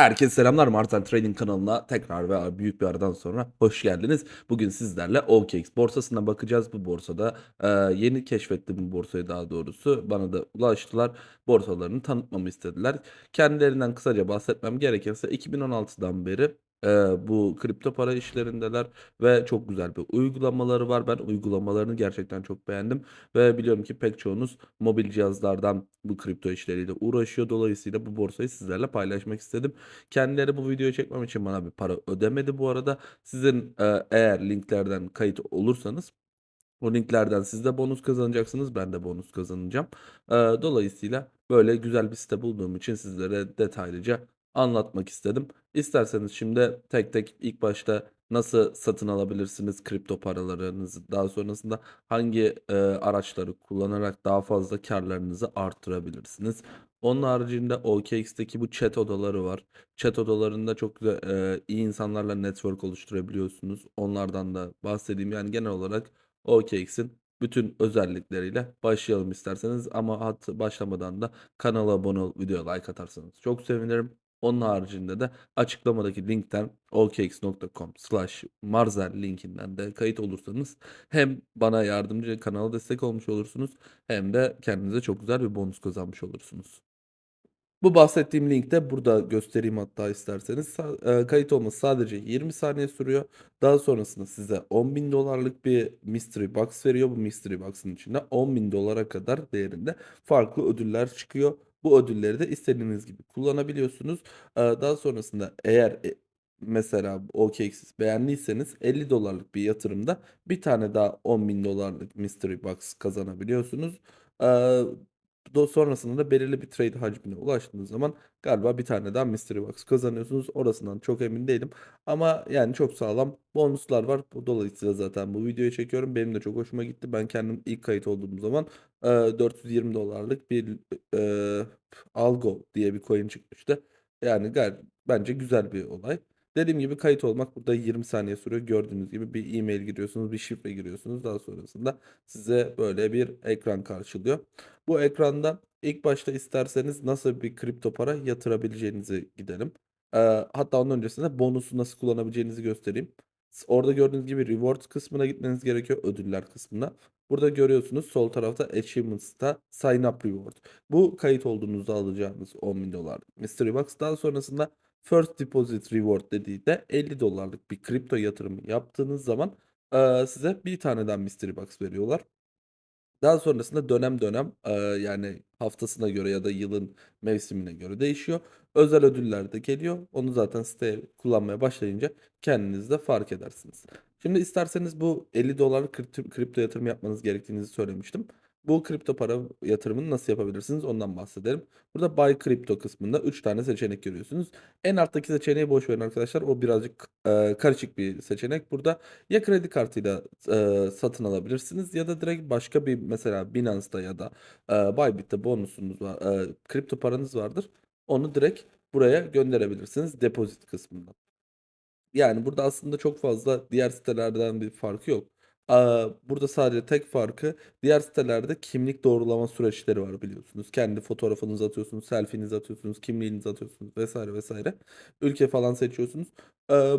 Herkese selamlar Martel Trading kanalına tekrar ve büyük bir aradan sonra hoş geldiniz. Bugün sizlerle OKX borsasına bakacağız. Bu borsada e, yeni keşfettiğim bu borsayı daha doğrusu bana da ulaştılar. Borsalarını tanıtmamı istediler. Kendilerinden kısaca bahsetmem gerekirse 2016'dan beri e, bu kripto para işlerindeler ve çok güzel bir uygulamaları var. Ben uygulamalarını gerçekten çok beğendim ve biliyorum ki pek çoğunuz mobil cihazlardan bu kripto işleriyle uğraşıyor. Dolayısıyla bu borsayı sizlerle paylaşmak istedim. Kendileri bu videoyu çekmem için bana bir para ödemedi bu arada. Sizin e, eğer linklerden kayıt olursanız o linklerden siz de bonus kazanacaksınız. Ben de bonus kazanacağım. Dolayısıyla böyle güzel bir site bulduğum için sizlere detaylıca anlatmak istedim. İsterseniz şimdi tek tek ilk başta nasıl satın alabilirsiniz kripto paralarınızı, daha sonrasında hangi e, araçları kullanarak daha fazla karlarınızı arttırabilirsiniz. Onun haricinde OKX'teki bu chat odaları var. Chat odalarında çok güzel, e, iyi insanlarla network oluşturabiliyorsunuz. Onlardan da bahsedeyim. Yani genel olarak OKX'in bütün özellikleriyle başlayalım isterseniz ama hat başlamadan da kanala abone olup videoya like atarsanız çok sevinirim. Onun haricinde de açıklamadaki linkten okx.com slash marzel linkinden de kayıt olursanız hem bana yardımcı kanala destek olmuş olursunuz hem de kendinize çok güzel bir bonus kazanmış olursunuz. Bu bahsettiğim linkte burada göstereyim hatta isterseniz. E, kayıt olması sadece 20 saniye sürüyor. Daha sonrasında size 10 bin dolarlık bir mystery box veriyor. Bu mystery box'ın içinde 10 bin dolara kadar değerinde farklı ödüller çıkıyor. Bu ödülleri de istediğiniz gibi kullanabiliyorsunuz. Daha sonrasında eğer e, mesela OKX beğendiyseniz 50 dolarlık bir yatırımda bir tane daha 10 bin dolarlık mystery box kazanabiliyorsunuz. Sonrasında da belirli bir trade hacmine ulaştığınız zaman galiba bir tane daha mystery box kazanıyorsunuz. Orasından çok emin değilim. Ama yani çok sağlam bonuslar var. Dolayısıyla zaten bu videoyu çekiyorum. Benim de çok hoşuma gitti. Ben kendim ilk kayıt olduğum zaman e, 420 dolarlık bir e, Algo diye bir coin çıkmıştı. Yani gayet bence güzel bir olay. Dediğim gibi kayıt olmak burada 20 saniye sürüyor. Gördüğünüz gibi bir e-mail giriyorsunuz, bir şifre giriyorsunuz. Daha sonrasında size böyle bir ekran karşılıyor. Bu ekranda ilk başta isterseniz nasıl bir kripto para yatırabileceğinizi gidelim. Ee, hatta onun öncesinde bonusu nasıl kullanabileceğinizi göstereyim. Orada gördüğünüz gibi reward kısmına gitmeniz gerekiyor. Ödüller kısmına. Burada görüyorsunuz sol tarafta Achievements'ta Sign Up Reward. Bu kayıt olduğunuzda alacağınız 10 bin dolar Mystery Box. Daha sonrasında First Deposit Reward dediği de 50 dolarlık bir kripto yatırımı yaptığınız zaman eee, size bir taneden Mystery Box veriyorlar. Daha sonrasında dönem dönem, eee, yani haftasına göre ya da yılın mevsimine göre değişiyor. Özel ödüller de geliyor. Onu zaten siteye kullanmaya başlayınca kendiniz de fark edersiniz. Şimdi isterseniz bu 50 dolarlık kripto, kripto yatırım yapmanız gerektiğini söylemiştim. Bu kripto para yatırımını nasıl yapabilirsiniz ondan bahsedelim. Burada Buy Crypto kısmında 3 tane seçenek görüyorsunuz. En alttaki seçeneği boş verin arkadaşlar. O birazcık eee, karışık bir seçenek. Burada ya kredi kartıyla eee, satın alabilirsiniz ya da direkt başka bir mesela Binance'da ya da eee Bybit'te bonusunuz var, eee, kripto paranız vardır. Onu direkt buraya gönderebilirsiniz depozit kısmından. Yani burada aslında çok fazla diğer sitelerden bir farkı yok. Burada sadece tek farkı diğer sitelerde kimlik doğrulama süreçleri var biliyorsunuz. Kendi fotoğrafınızı atıyorsunuz, selfie'nizi atıyorsunuz, kimliğinizi atıyorsunuz vesaire vesaire. Ülke falan seçiyorsunuz.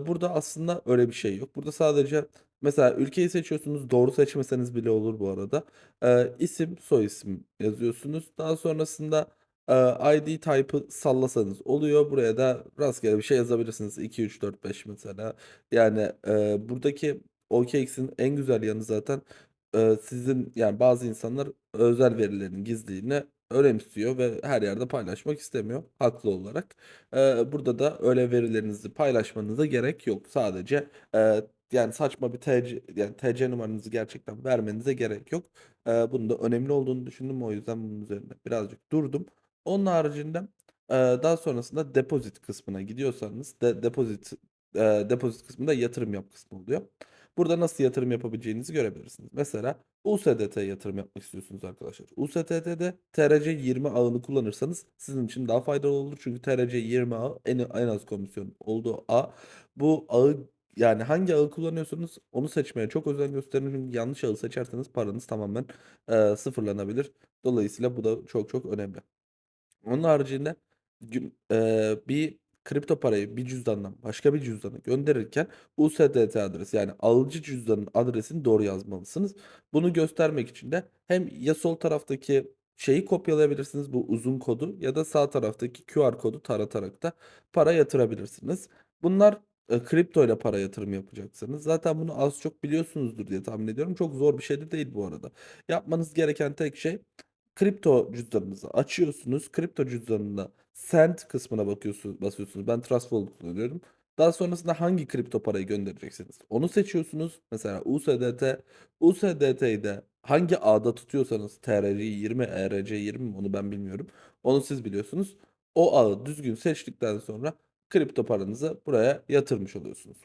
Burada aslında öyle bir şey yok. Burada sadece mesela ülkeyi seçiyorsunuz. Doğru seçmeseniz bile olur bu arada. İsim, soyisim yazıyorsunuz. Daha sonrasında ID type'ı sallasanız oluyor. Buraya da rastgele bir şey yazabilirsiniz. 2, 3, 4, 5 mesela. Yani, buradaki OKX'in en güzel yanı zaten, eee, sizin yani bazı insanlar özel verilerin gizliliğini önemsiyor ve her yerde paylaşmak istemiyor haklı olarak. Eee, burada da öyle verilerinizi paylaşmanıza gerek yok. Sadece, eee, yani saçma bir TC yani TC numaranızı gerçekten vermenize gerek yok. Eee, bunun da önemli olduğunu düşündüm. O yüzden bunun üzerinde birazcık durdum. Onun haricinde, eee, daha sonrasında depozit kısmına gidiyorsanız de depozit, eee, depozit kısmında yatırım yap kısmı oluyor. Burada nasıl yatırım yapabileceğinizi görebilirsiniz. Mesela USDT'ye yatırım yapmak istiyorsunuz arkadaşlar. USDT'de TRC20 ağını kullanırsanız sizin için daha faydalı olur. Çünkü TRC20 ağı en, en az komisyon olduğu ağ. Bu ağı yani hangi ağı kullanıyorsanız onu seçmeye çok özen gösterin. Çünkü yanlış ağı seçerseniz paranız tamamen eee, sıfırlanabilir. Dolayısıyla bu da çok çok önemli. Onun haricinde gün eee, bir kripto parayı bir cüzdandan başka bir cüzdana gönderirken USDT adresi yani alıcı cüzdanın adresini doğru yazmalısınız. Bunu göstermek için de hem ya sol taraftaki şeyi kopyalayabilirsiniz bu uzun kodu ya da sağ taraftaki QR kodu taratarak da para yatırabilirsiniz. Bunlar e, kripto ile para yatırım yapacaksınız. Zaten bunu az çok biliyorsunuzdur diye tahmin ediyorum. Çok zor bir şey de değil bu arada. Yapmanız gereken tek şey kripto cüzdanınızı açıyorsunuz. Kripto cüzdanında send kısmına bakıyorsunuz, basıyorsunuz. Ben Trust Wallet kullanıyorum. Daha sonrasında hangi kripto parayı göndereceksiniz? Onu seçiyorsunuz. Mesela USDT. USDT'yi de hangi ağda tutuyorsanız TRC20, ERC20 mi onu ben bilmiyorum. Onu siz biliyorsunuz. O ağı düzgün seçtikten sonra kripto paranızı buraya yatırmış oluyorsunuz.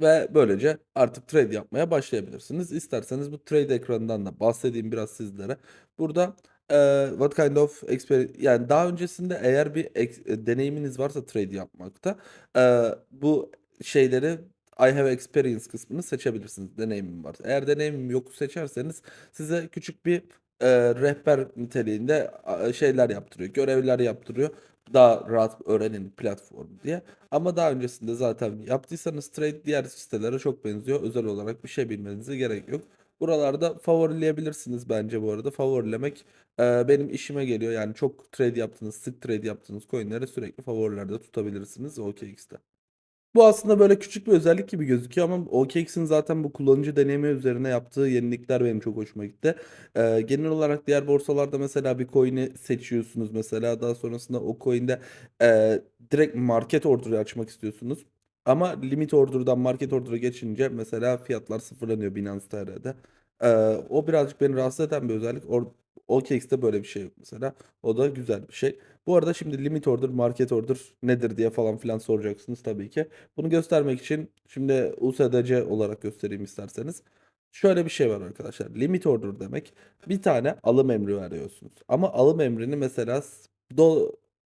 Ve böylece artık trade yapmaya başlayabilirsiniz. İsterseniz bu trade ekranından da bahsedeyim biraz sizlere. Burada eee, what kind of experience yani daha öncesinde eğer bir e, deneyiminiz varsa trade yapmakta eee, bu şeyleri I have experience kısmını seçebilirsiniz. Deneyimim var. Eğer deneyimim yok seçerseniz size küçük bir eee, rehber niteliğinde şeyler yaptırıyor. Görevler yaptırıyor. Daha rahat öğrenin platform diye. Ama daha öncesinde zaten yaptıysanız trade diğer sitelere çok benziyor. Özel olarak bir şey bilmenize gerek yok. Buralarda favorileyebilirsiniz bence bu arada. Favorilemek e, benim işime geliyor. Yani çok trade yaptığınız, sık trade yaptığınız coinleri sürekli favorilerde tutabilirsiniz OKX'te. Bu aslında böyle küçük bir özellik gibi gözüküyor ama OKX'in zaten bu kullanıcı deneyimi üzerine yaptığı yenilikler benim çok hoşuma gitti. Eee, genel olarak diğer borsalarda mesela bir coin'i seçiyorsunuz mesela daha sonrasında o coin'de eee, direkt market order'ı açmak istiyorsunuz. Ama limit order'dan market order'a geçince mesela fiyatlar sıfırlanıyor Binance TR'de. Eee, o birazcık beni rahatsız eden bir özellik. Or OKX'te böyle bir şey yok mesela. O da güzel bir şey. Bu arada şimdi limit order, market order nedir diye falan filan soracaksınız tabii ki. Bunu göstermek için şimdi USDC olarak göstereyim isterseniz. Şöyle bir şey var arkadaşlar. Limit order demek bir tane alım emri veriyorsunuz. Ama alım emrini mesela do,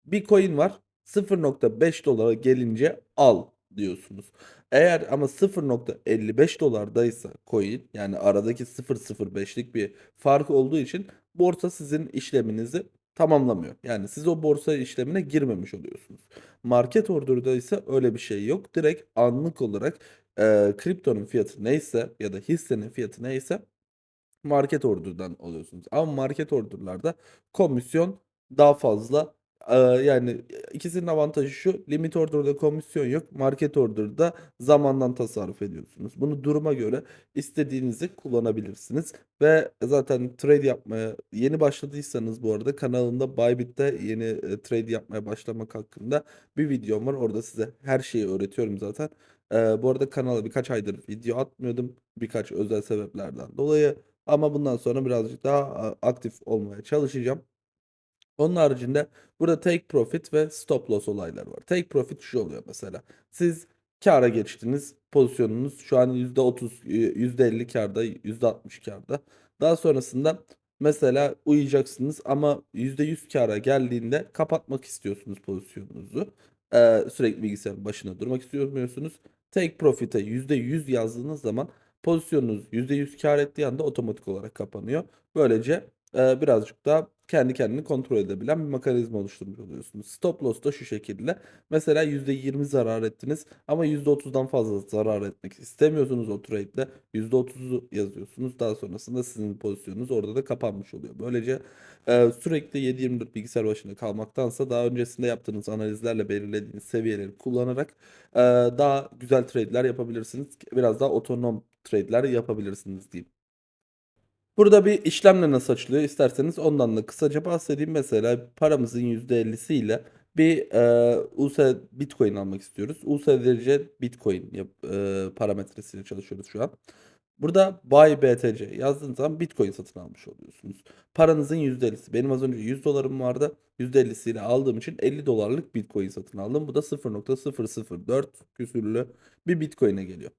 bir coin var 0.5 dolara gelince al diyorsunuz. Eğer ama 0.55 dolardaysa coin yani aradaki 0.05'lik bir fark olduğu için borsa sizin işleminizi tamamlamıyor. Yani siz o borsa işlemine girmemiş oluyorsunuz. Market order'da ise öyle bir şey yok. Direkt anlık olarak e, kriptonun fiyatı neyse ya da hissenin fiyatı neyse market order'dan alıyorsunuz. Ama market order'larda komisyon daha fazla. Eee, yani ikisinin avantajı şu, limit order'da komisyon yok. Market order'da zamandan tasarruf ediyorsunuz. Bunu duruma göre istediğinizi kullanabilirsiniz. Ve zaten trade yapmaya yeni başladıysanız bu arada kanalımda Bybit'te yeni e, trade yapmaya başlamak hakkında bir videom var. Orada size her şeyi öğretiyorum zaten. Eee, bu arada kanala birkaç aydır video atmıyordum. Birkaç özel sebeplerden dolayı. Ama bundan sonra birazcık daha aktif olmaya çalışacağım. Onun haricinde burada take profit ve stop loss olayları var. Take profit şu oluyor mesela. Siz kâra geçtiniz. Pozisyonunuz şu an %30, eee, %50 kârda, %60 kârda. Daha sonrasında mesela uyuyacaksınız ama %100 kâra geldiğinde kapatmak istiyorsunuz pozisyonunuzu. Eee, sürekli bilgisayarın başında durmak istemiyorsunuz. Take profit'e %100 yazdığınız zaman pozisyonunuz %100 kâr ettiği anda otomatik olarak kapanıyor. Böylece Eee, birazcık daha kendi kendini kontrol edebilen bir mekanizma oluşturmuş oluyorsunuz. Stop loss da şu şekilde. Mesela %20 zarar ettiniz ama %30'dan fazla zarar etmek istemiyorsunuz o trade'de. %30'u yazıyorsunuz. Daha sonrasında sizin pozisyonunuz orada da kapanmış oluyor. Böylece eee, sürekli 7/24 bilgisayar başında kalmaktansa daha öncesinde yaptığınız analizlerle belirlediğiniz seviyeleri kullanarak eee, daha güzel trade'ler yapabilirsiniz. Biraz daha otonom trade'ler yapabilirsiniz diyeyim. Burada bir işlemle nasıl açılıyor isterseniz ondan da kısaca bahsedeyim. Mesela paramızın %50'siyle bir, eee, US Bitcoin almak istiyoruz. USDC Bitcoin yap eee, parametresiyle çalışıyoruz şu an. Burada Buy BTC yazdığınız zaman Bitcoin satın almış oluyorsunuz. Paranızın %50'si. Benim az önce $100'larım vardı. %50'siyle aldığım için $50'lık Bitcoin satın aldım. Bu da 0.004 küsürlü bir Bitcoin'e geliyor.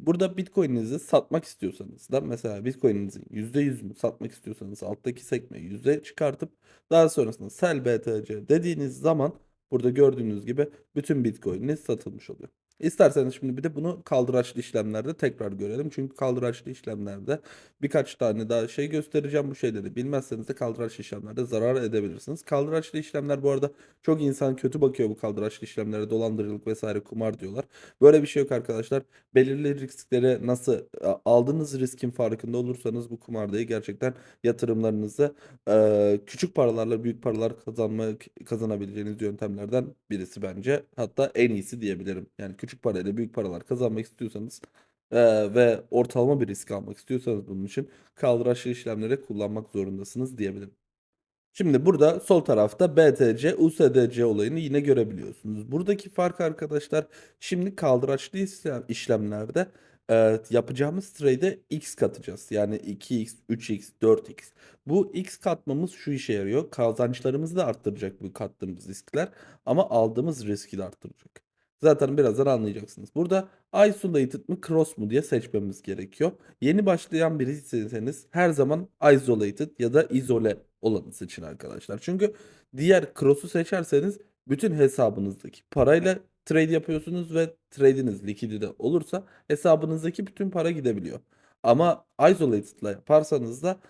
Burada Bitcoin'inizi satmak istiyorsanız da mesela Bitcoin'inizin %100'ünü satmak istiyorsanız alttaki sekmeyi yüzde çıkartıp daha sonrasında sell BTC dediğiniz zaman burada gördüğünüz gibi bütün Bitcoin'iniz satılmış oluyor. İsterseniz şimdi bir de bunu kaldıraçlı işlemlerde tekrar görelim. Çünkü kaldıraçlı işlemlerde birkaç tane daha şey göstereceğim. Bu şeyleri bilmezseniz de kaldıraçlı işlemlerde zarar edebilirsiniz. Kaldıraçlı işlemler bu arada çok insan kötü bakıyor bu kaldıraçlı işlemlere. Dolandırıcılık vesaire kumar diyorlar. Böyle bir şey yok arkadaşlar. Belirli riskleri nasıl a- aldığınız riskin farkında olursanız bu kumardayı gerçekten yatırımlarınızı e, küçük paralarla büyük paralar kazanmak kazanabileceğiniz yöntemlerden birisi bence. Hatta en iyisi diyebilirim. Yani küçük parayla büyük paralar kazanmak istiyorsanız e, ve ortalama bir risk almak istiyorsanız bunun için kaldıraçlı işlemleri kullanmak zorundasınız diyebilirim. Şimdi burada sol tarafta BTC, USDC olayını yine görebiliyorsunuz. Buradaki fark arkadaşlar şimdi kaldıraçlı işlem, işlemlerde e, yapacağımız trade'e x katacağız. Yani 2x, 3x, 4x. Bu x katmamız şu işe yarıyor. Kazançlarımızı da arttıracak bu kattığımız riskler ama aldığımız riski de arttıracak. Zaten birazdan anlayacaksınız. Burada isolated mı cross mu diye seçmemiz gerekiyor. Yeni başlayan birisiyseniz her zaman isolated ya da izole olanı seçin arkadaşlar. Çünkü diğer cross'u seçerseniz bütün hesabınızdaki parayla trade yapıyorsunuz ve trade'iniz likidite olursa hesabınızdaki bütün para gidebiliyor. Ama isolated'la yaparsanız da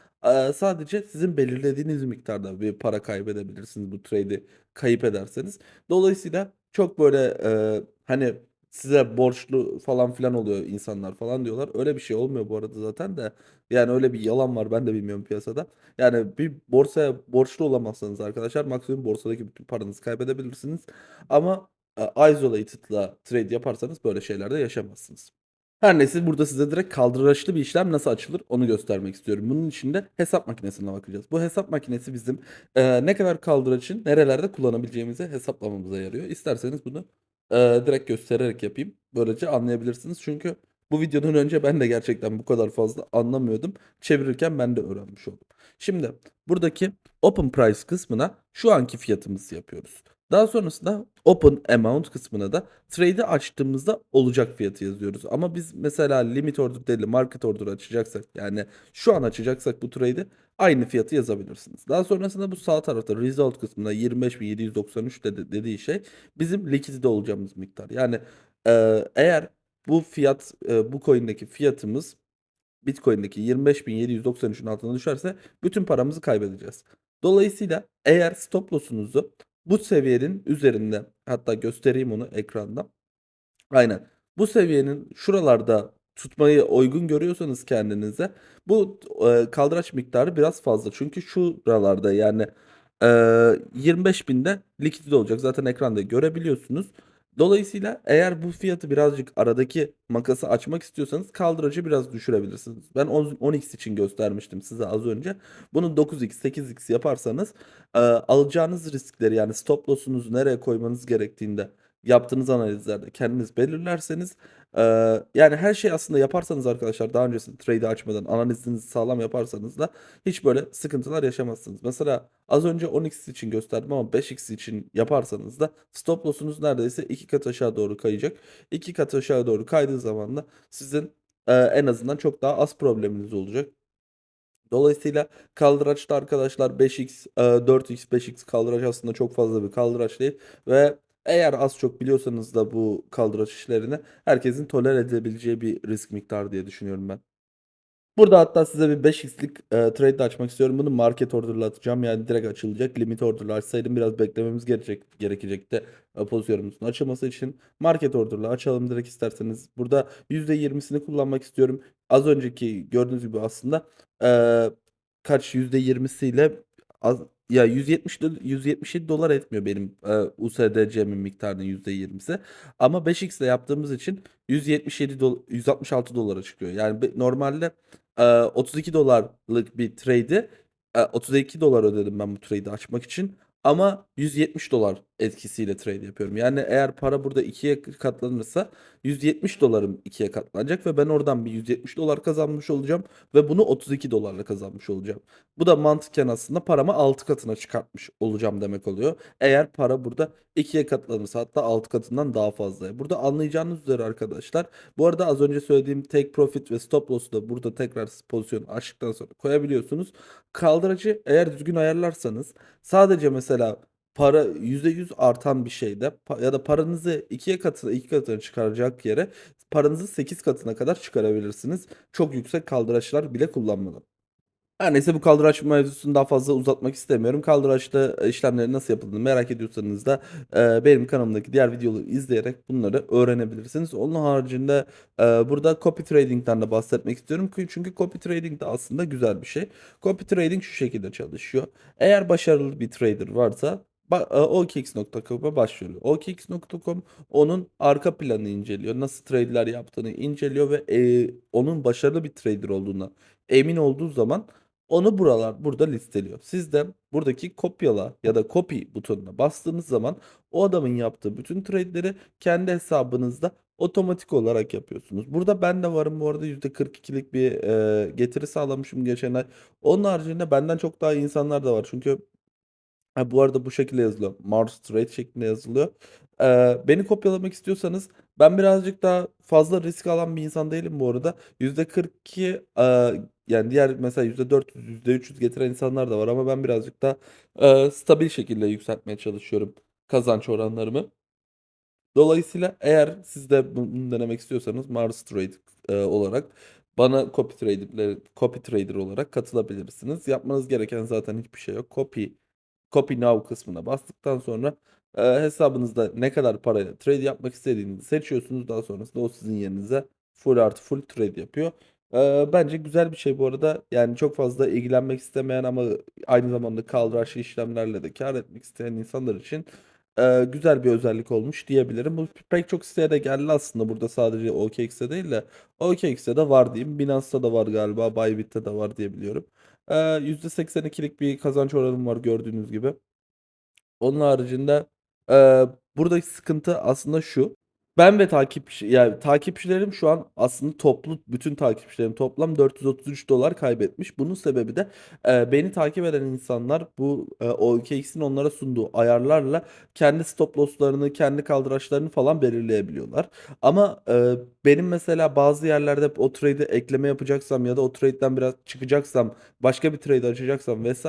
sadece sizin belirlediğiniz miktarda bir para kaybedebilirsiniz bu trade'i kayıp ederseniz. Dolayısıyla çok böyle eee, hani size borçlu falan filan oluyor insanlar falan diyorlar. Öyle bir şey olmuyor bu arada zaten de. Yani öyle bir yalan var ben de bilmiyorum piyasada. Yani bir borsaya borçlu olamazsanız arkadaşlar maksimum borsadaki bütün paranızı kaybedebilirsiniz. Ama e, isolated'la trade yaparsanız böyle şeylerde yaşamazsınız. Her neyse burada size direkt kaldıraçlı bir işlem nasıl açılır onu göstermek istiyorum. Bunun için de hesap makinesine bakacağız. Bu hesap makinesi bizim e, ne kadar kaldıraçın nerelerde kullanabileceğimizi hesaplamamıza yarıyor. İsterseniz bunu e, direkt göstererek yapayım. Böylece anlayabilirsiniz. Çünkü bu videodan önce ben de gerçekten bu kadar fazla anlamıyordum. Çevirirken ben de öğrenmiş oldum. Şimdi buradaki open price kısmına şu anki fiyatımızı yapıyoruz. Daha sonrasında open amount kısmına da trade'i açtığımızda olacak fiyatı yazıyoruz. Ama biz mesela limit order değil de market order açacaksak yani şu an açacaksak bu trade'i aynı fiyatı yazabilirsiniz. Daha sonrasında bu sağ tarafta result kısmında 25.793 dedi, dediği şey bizim likidite olacağımız miktar. Yani e, eğer bu fiyat e, bu coin'deki fiyatımız Bitcoin'deki 25.793'ün altına düşerse bütün paramızı kaybedeceğiz. Dolayısıyla eğer stop loss'unuzu bu seviyenin üzerinde hatta göstereyim onu ekranda. Aynen. Bu seviyenin şuralarda tutmayı uygun görüyorsanız kendinize bu e, kaldıraç miktarı biraz fazla. Çünkü şuralarda yani e, 25.000'de likidite olacak. Zaten ekranda görebiliyorsunuz. Dolayısıyla eğer bu fiyatı birazcık aradaki makası açmak istiyorsanız kaldıracı biraz düşürebilirsiniz. Ben 10 10x için göstermiştim size az önce. Bunu 9x, 8x yaparsanız e, alacağınız riskleri yani stop loss'unuzu nereye koymanız gerektiğinde yaptığınız analizlerde kendiniz belirlerseniz yani her şey aslında yaparsanız arkadaşlar daha öncesinde trade'i açmadan analizinizi sağlam yaparsanız da hiç böyle sıkıntılar yaşamazsınız. Mesela az önce 10x için gösterdim ama 5x için yaparsanız da stop loss'unuz neredeyse iki kat aşağı doğru kayacak. İki kat aşağı doğru kaydığı zaman da sizin en azından çok daha az probleminiz olacak. Dolayısıyla kaldıraçta arkadaşlar 5x, e, 4x, 5x kaldıraç aslında çok fazla bir kaldıraç değil ve eğer az çok biliyorsanız da bu kaldıraç işlerini herkesin tolere edebileceği bir risk miktarı diye düşünüyorum ben. Burada hatta size bir 5x'lik e, trade de açmak istiyorum. Bunu market order'la atacağım. Yani direkt açılacak. Limit order'la açsaydım biraz beklememiz gerekecek, gerekecekti e, pozisyonumuzun açılması için. Market order'la açalım direkt isterseniz. Burada %20'sini kullanmak istiyorum. Az önceki gördüğünüz gibi aslında e, kaç %20'siyle az, ya 170 do- 177 dolar etmiyor benim e, USDC'min miktarının %20'si. Ama 5x ile yaptığımız için 177 dolar 166 dolara çıkıyor. Yani normalde e, 32 dolarlık bir trade'i e, 32 dolar ödedim ben bu trade'i açmak için. Ama 170 dolar etkisiyle trade yapıyorum. Yani eğer para burada ikiye katlanırsa 170 dolarım ikiye katlanacak ve ben oradan bir 170 dolar kazanmış olacağım ve bunu 32 dolarla kazanmış olacağım. Bu da mantıken aslında paramı 6 katına çıkartmış olacağım demek oluyor. Eğer para burada ikiye katlanırsa hatta 6 katından daha fazla. Burada anlayacağınız üzere arkadaşlar. Bu arada az önce söylediğim take profit ve stop loss'u da burada tekrar pozisyonu açtıktan sonra koyabiliyorsunuz. Kaldırıcı eğer düzgün ayarlarsanız sadece mesela para %100 artan bir şeyde ya da paranızı 2'ye katına 2 katına çıkaracak yere paranızı 8 katına kadar çıkarabilirsiniz. Çok yüksek kaldıraçlar bile kullanmadan. Her neyse bu kaldıraç mevzusunu daha fazla uzatmak istemiyorum. Kaldıraçlı, eee, işlemlerin nasıl yapıldığını merak ediyorsanız da, eee, benim kanalımdaki diğer videoları izleyerek bunları öğrenebilirsiniz. Onun haricinde, eee, burada copy trading'den de bahsetmek istiyorum. Kü çünkü copy trading de aslında güzel bir şey. Copy trading şu şekilde çalışıyor. Eğer başarılı bir trader varsa OKX.com'a başvuruyor. OKX.com onun arka planını inceliyor. Nasıl trade'ler yaptığını inceliyor ve, eee, onun başarılı bir trader olduğuna emin olduğu zaman onu buralar burada listeliyor. Siz de buradaki kopyala ya da copy butonuna bastığınız zaman o adamın yaptığı bütün trade'leri kendi hesabınızda otomatik olarak yapıyorsunuz. Burada ben de varım bu arada %42'lik bir, eee, getiri sağlamışım geçen ay. Onun haricinde benden çok daha insanlar da var. Çünkü Ha, bu arada bu şekilde yazılıyor. Mars Trade şeklinde yazılıyor. Eee, beni kopyalamak istiyorsanız ben birazcık daha fazla risk alan bir insan değilim bu arada. %42, eee, yani diğer mesela %400, %300 getiren insanlar da var ama ben birazcık daha, eee, stabil şekilde yükseltmeye çalışıyorum kazanç oranlarımı. Dolayısıyla eğer siz de bu bunu denemek istiyorsanız Mars Trade, eee, olarak bana copy trader'le copy trader olarak katılabilirsiniz. Yapmanız gereken zaten hiçbir şey yok. Copy Copy Now kısmına bastıktan sonra, eee, hesabınızda ne kadar parayla trade yapmak istediğinizi seçiyorsunuz. Daha sonrasında o sizin yerinize full artı full trade yapıyor. Eee, bence güzel bir şey bu arada. Yani çok fazla ilgilenmek istemeyen ama aynı zamanda kaldıraçlı işlemlerle de kâr etmek isteyen insanlar için, eee, güzel bir özellik olmuş diyebilirim. Bu pek çok siteye de geldi aslında. Burada sadece OKX'te değil de OKX'te de var diyeyim. Binance'ta da var galiba, Bybit'te de var diye Eee, %82'lik bir kazanç oranım var gördüğünüz gibi. Onun haricinde, eee, buradaki sıkıntı aslında şu: Ben ve takipçi yani takipçilerim şu an aslında toplu bütün takipçilerim toplam $433 kaybetmiş. Bunun sebebi de, eee, beni takip eden insanlar bu, eee, OKX'in onlara sunduğu ayarlarla kendi stop loss'larını, kendi kaldıraçlarını falan belirleyebiliyorlar. Ama, eee, benim mesela bazı yerlerde o trade'e ekleme yapacaksam ya da o trade'den biraz çıkacaksam, başka bir trade açacaksam vs.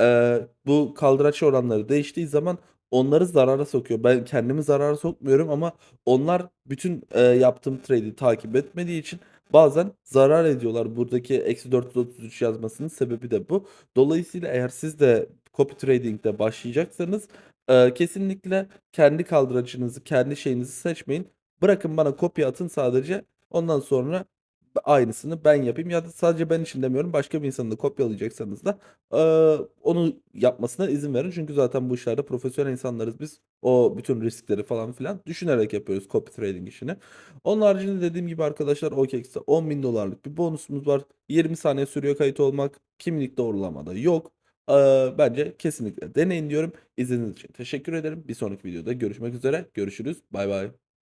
eee, bu kaldıraç oranları değiştiği zaman onları zarara sokuyor. Ben kendimi zarara sokmuyorum ama onlar bütün, eee, yaptığım trade'i takip etmediği için bazen zarar ediyorlar. Buradaki -433 yazmasının sebebi de bu. Dolayısıyla eğer siz de copy trading'de başlayacaksanız, eee, kesinlikle kendi kaldıraçınızı, kendi şeyinizi seçmeyin. Bırakın bana copy atın sadece. Ondan sonra aynısını ben yapayım ya da sadece ben için demiyorum, başka bir insanı da kopyalayacaksanız da, eee, onu yapmasına izin verin. Çünkü zaten bu işlerde profesyonel insanlarız biz. O bütün riskleri falan filan düşünerek yapıyoruz copy trading işini. Onun haricinde dediğim gibi arkadaşlar OKX'te $10.000'lık bir bonusumuz var. 20 saniye sürüyor kayıt olmak. Kimlik doğrulama da yok. Eee, bence kesinlikle deneyin diyorum. İzlediğiniz için teşekkür ederim. Bir sonraki videoda görüşmek üzere. Görüşürüz. Baybay.